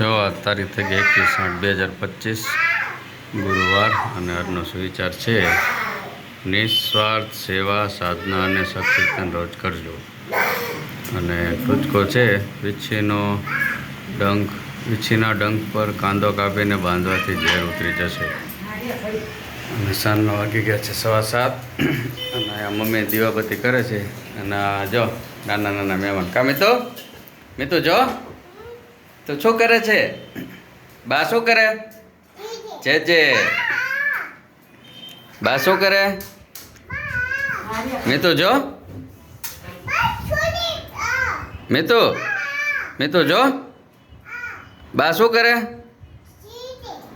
જો આ તારીખ થઈ એકવીસ આઠ બે હજાર પચીસ, ગુરુવાર અને આજનો સુવિચાર છે. નિસ્વાર્થ સેવા, સાધના અને સત્કીર્તન રોજ કરજો. અને ટૂચકો છે વિચ્છીનો ડંખ વિચ્છીના ડંખ પર કાંદો કાપીને બાંધવાથી ઝેર ઉતરી જશે. અને સાંજનો વાગી ગયા છે સવા સાત. અને આ મમ્મી દીવાબત્તી કરે છે. અને જો, નાના નાના મહેમાન. કામે તો મેં મિતુ જો? તો શું કરે છે? બા શું કરે? જે જે બા શું કરે? મિતુ જો. મિતુ. મિતુ જો. બા શું કરે?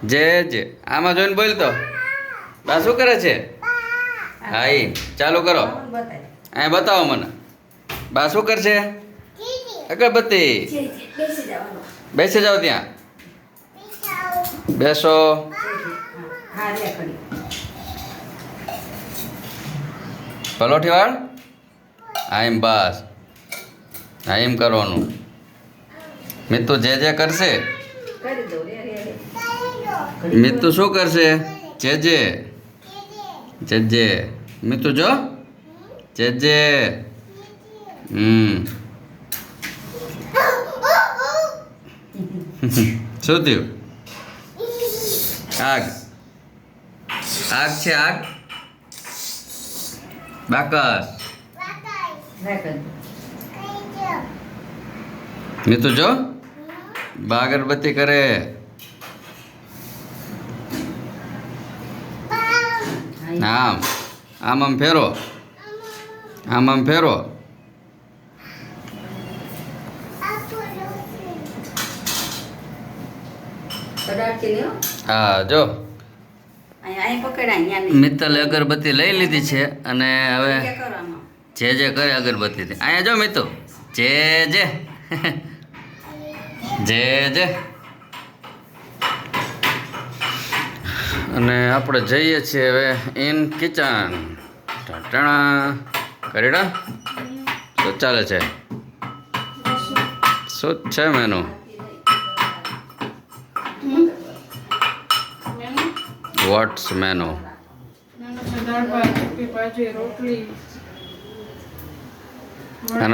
જે જે આમાં જોઈને બોલ તો. બા શું કરે છે? હા ઈ ચાલુ કરો. અહીંયા બતાવો મને. બા શું કરશે? અગરબત્તી. બેસી જાઓ ત્યાં. બેસો. પલોઠી વાળ હા, એમ બસ. હા, એમ કરવાનું. મિત્તુ જે જે કરશે. મિત્તુ શું કરશે? જે જે. જે જે. મિત્તુ જો. જે જે. હમ. શું થયું? આગ. આગ છે આગ. બાકસ. મિતુ જો? બા અગરબત્તી કરે. આમ. આમ આમ ફેરો. આમ આમ ફેરો. હા જો. મિત્તલે અગરબત્તી લઈ લીધી છે અને હવે જે જે કરે અગરબત્તીથી. અહીંયા જો મિત્તો. જે જે. જે જે. અને આપણે જઈએ છીએ હવે ઇન કિચન ટાણા કરીડા? શું ચાલે છે. શું છે મેનુ વોટ્સ મેનો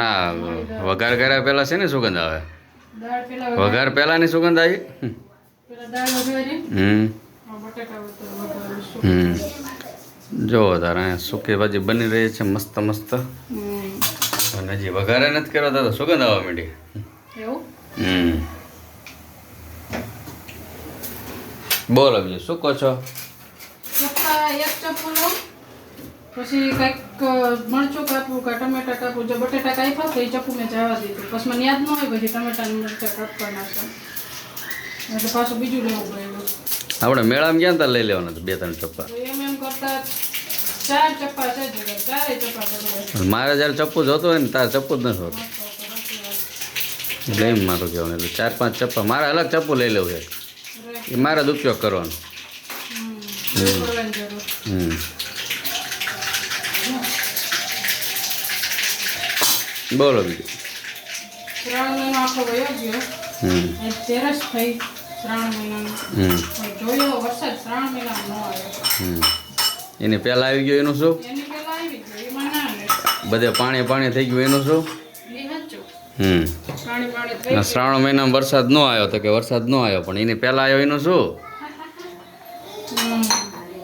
આ વઘાર કર્યા પહેલાં છે ને સુગંધ આવે વઘાર પહેલાની સુગંધ આવી હમ. હમ જો તારે સૂકી ભાજી બની રહી છે મસ્ત મસ્ત અને હજી વઘારે નથી કર્યો તો સુગંધ આવવા માંડી હમ બોલો બીજું શું કહો છો એક ચપ્પુ પછી કંઈક મરચું કાપવું કે ટમેટા કાપવું જો બટેટા કાપ્યા તો એ ચપ્પુ મેં જવા દીધું. પછી મને યાદ ન હોય પછી ટમેટા મરચા કાપવા કાપવાના એટલે પાછું બીજું લેવું પડ્યું. આપણે મેળામાં ગયા ને લઈ લેવાના બે ત્રણ ચપ્પા. એમ એમ કરતા ચાર ચપ્પા છે ચારે ચપ્પા મારે. જ્યારે ચપ્પુ જોતો હોય ને તારે ચપ્પુ જ નથી હોતું. એટલે એમ મારું કહેવાનું એટલે ચાર પાંચ ચપ્પા. મારે અલગ ચપ્પુ લઈ લેવું છે. એ મારે જ ઉપયોગ કરવાનો. બોલો બીજું. શ્રાવણ મહિનો આખો વયો ગયો. હમ. તેરસ થઈ શ્રાવણ મહિનાની. હમ. પણ જોયો વરસાદ શ્રાવણ મહિનામાં ન આવ્યો. હમ. એની પહેલાં આવી ગયો એનું શું? એની પહેલા આવી ગયો એમાં ના બધે પાણી પાણી થઈ ગયું એનું શું? હમ. શ્રાવણ મહિનામાં વરસાદ ન આવ્યો તો કે વરસાદ ન આવ્યો પણ એની પહેલાં આવ્યો એનું શું?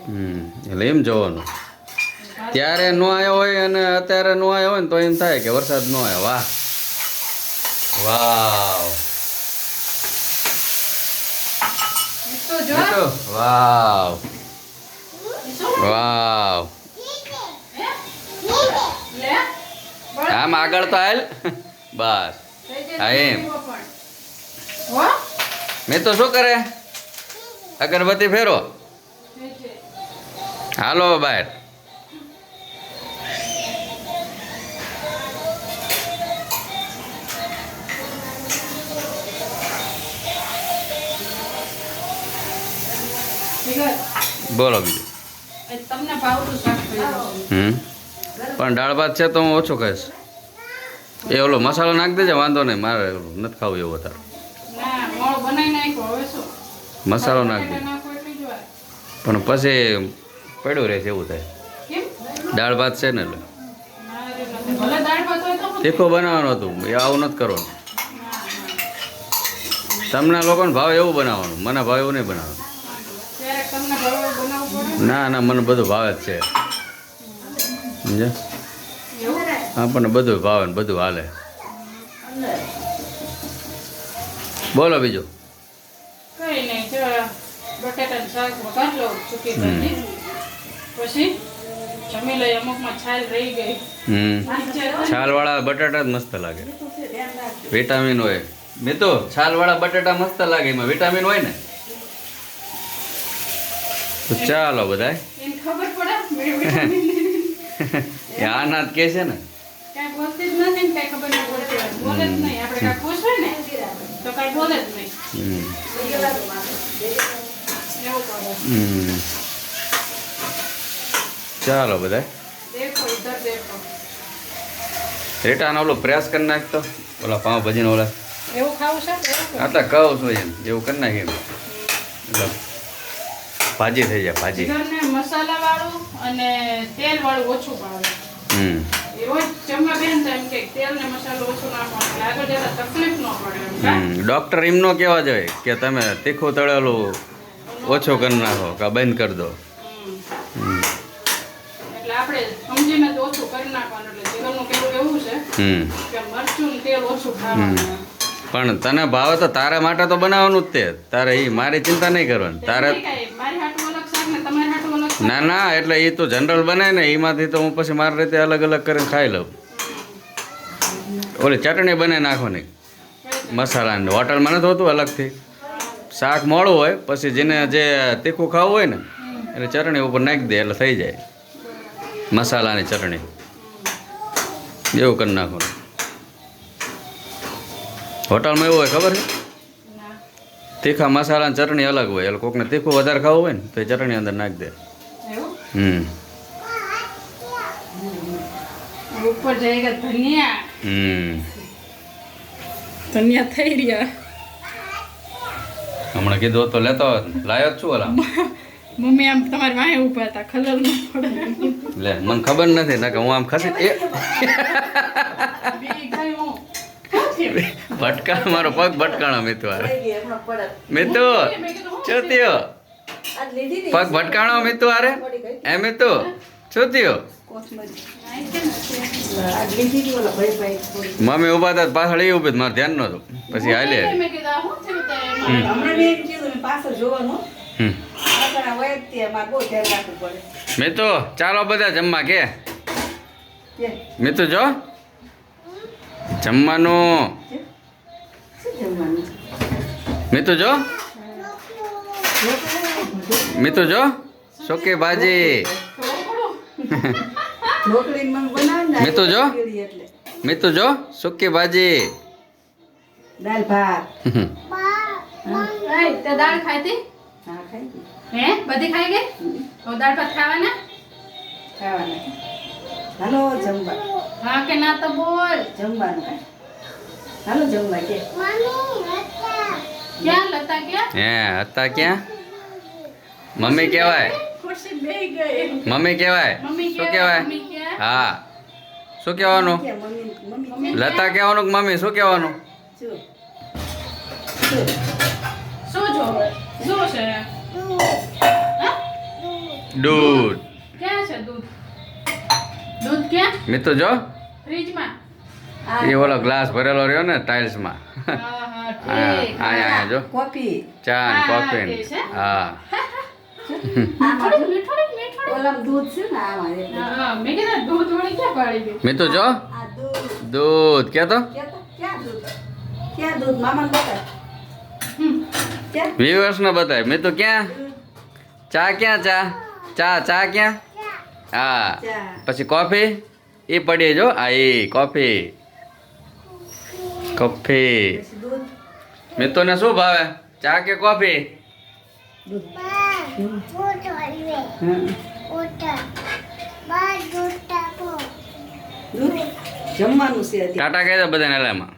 હમ. એટલે એમ જવાનું. ત્યારે ન આવ્યો હોય અને અત્યારે ન આવ્યો હોય ને તો એમ થાય કે વરસાદ ન આવ્યો. વાહ. વાવ. વાવ. વાવ. આમ આગળ તો આવેલ બસ. હા, એમ. મેં તો શું કરે? અગરબત્તી ફેરો. હાલો બહાર બોલો બીજું. હમ? પણ દાળ ભાત છે તો હું ઓછો કહીશ એ ઓલો મસાલો નાખી દેજે વાંધો નહીં મારે નથી ખાવું એવો શું? મસાલો નાખી વાર પણ પછી પડ્યું રહેશે એવું થાય. દાળ ભાત છે ને એટલે. તીખો પણ- બનાવવાનું હતું. એ આવું નથી કરવાનું. તમને લોકોને ભાવ એવું બનાવવાનું. મને ભાવ એવું નહીં બનાવવાનું. ના ના મને બધું ભાવે જ છે. સમજે આપણને બધું ભાવે ને બધું હાલે. બોલો બીજું. બટેટાનું શાક વઘાર લઉં સૂકી. ભાજી પછી જમી લઈ અમુકમાં છાલ રહી ગઈ. છાલવાળા બટાટા જ મસ્ત લાગે. વિટામિન હોય. મેં તો છાલવાળા બટાટા મસ્ત લાગે એમાં. વિટામિન હોય ને? તો ચાલો બધાય. એને ખબર પડે એ આ નાથ કે છે ને? કાંઈ બોલતી જ નથી કાંઈ ખબર નહીં બોલતી બોલે જ નહીં. આપણે કાંઈ પૂછે ને તો કાંઈ બોલે જ નહીં હમ એવું કરે હમ ચાલો ઇધર રેટાનો ઓલો પ્રયાસ કરી નાખતો ઓલા પાઉં ભજીને ઓલા. એવું ખાવું છે. આટલા કહું છું એમ એવું કરી નાખીએ એટલે ભાજી થઈ જાય ભાજી. અને એમ તેલ ઓછું એમ કા? હમ. ડોક્ટર એમનો કહેવા જોઈએ કે તમે તીખું તળેલું ઓછું કરી નાખો કા બંધ કરી દો. એટલે આપણે સમજીને જ ઓછું કરી નાખવાનું એટલે જીગરનું કહેવું એવું છે કે મરચું તેલ ઓછું ખાવાનું. પણ તને ભાવે તો તારા માટે તો બનાવવાનું જ તે. તારે એ મારી ચિંતા નહીં કરવાની. તારે. ના ના એટલે એ તો જનરલ બને ને એમાંથી તો હું પછી મારી રીતે અલગ અલગ કરીને ખાઈ લઉં. ઓલી ચટણી બનાવી નાખવાની. મસાલાની. હોટલમાં નથી હોતું અલગથી? શાક મોડું હોય પછી જેને જે તીખું ખાવું હોય ને એટલે ચટણી ઉપર નાખી દે એટલે થઈ જાય. મસાલાની ચટણી. એવું કરી નાખવાનું. હોટલમાં એવું હોય ખબર છે? તીખા મસાલાની ચટણી અલગ હોય. એટલે કોકને તીખું વધારે ખાવું હોય ને તો એ ચટણી અંદર નાખી દે. હમ. ઉપર જઈ ધનિયા. હમ. ધનિયા થઈ રહ્યા. હમણાં કીધું તો લેતો લાયો જ છું ઓલા. મમ્મી આમ તમારી વાંહે ઊભા હતા ખલર ન પડે લે મને ખબર નથી ના કે હું આમ ખસી એ? ભટકા મારો પગ ભટકાણો મિતુ પડત. મિતુ હતી. પગ ભટકાણો મિતુ આરે એ મિતુ થોડી. મમ્મી ઊભા હતા પાછળ એ ઊભી મારે ધ્યાન નહોતું. પછી હાલે હમણાં મેં એમ કીધું પાછળ જોવાનું. તે ચાલો બધા જમવા કે? મિતુ જો. જમવાનું. જમવાનું? મિતુ જો. મિતુ જો. સુકી ભાજી. મેં તો જો. એટલે. જો. સુકી ભાજી. દાલ ભાત તે દાળ ખાઈ હતી? હા ખાઈ ગઈ. હે? બધી ખાઈ ગઈ? તો દાળ ભાત ખાવાના? ખાવાના. હાલો જમવા. હા કે ના તો બોલ. જમવાનું? હાલો જમવા કે. ક્યાં? લતા ક્યાં? હે હતા ક્યાં? મમ્મી કહેવાય. ખુરશી બેહી ગઈ. મમ્મી કહેવાય. શું કહેવાય. હા. શું કહેવાનું? લતા કહેવાનું મમ્મી? શું કહેવાનું? છે? દૂધ. ક્યાં છે દૂધ? દૂધ ક્યાં? મિતુ જો. ફ્રીજમાં. એ ઓલો ગ્લાસ ભરેલો રહ્યો ને ટાઇલ્સમાં હા હા હા જો. કોફી. ચા હા, કોફી? હા. મેં જો. દૂધ. ક્યાં તો? ક્યાં દૂધ? ક્યાં દૂધ? મામાને બતાય ને ક્યાં મેં તો ક્યાં? ચા ક્યાં ચા? ચા ચા ક્યાં? હા. પછી કોફી? એ પડી જો. આ એ કોફી. કોફી. મિત્રોને શું ભાવે? ચા કે કોફી? જમવાનું છે ટાટા કહી બધાને એલામાં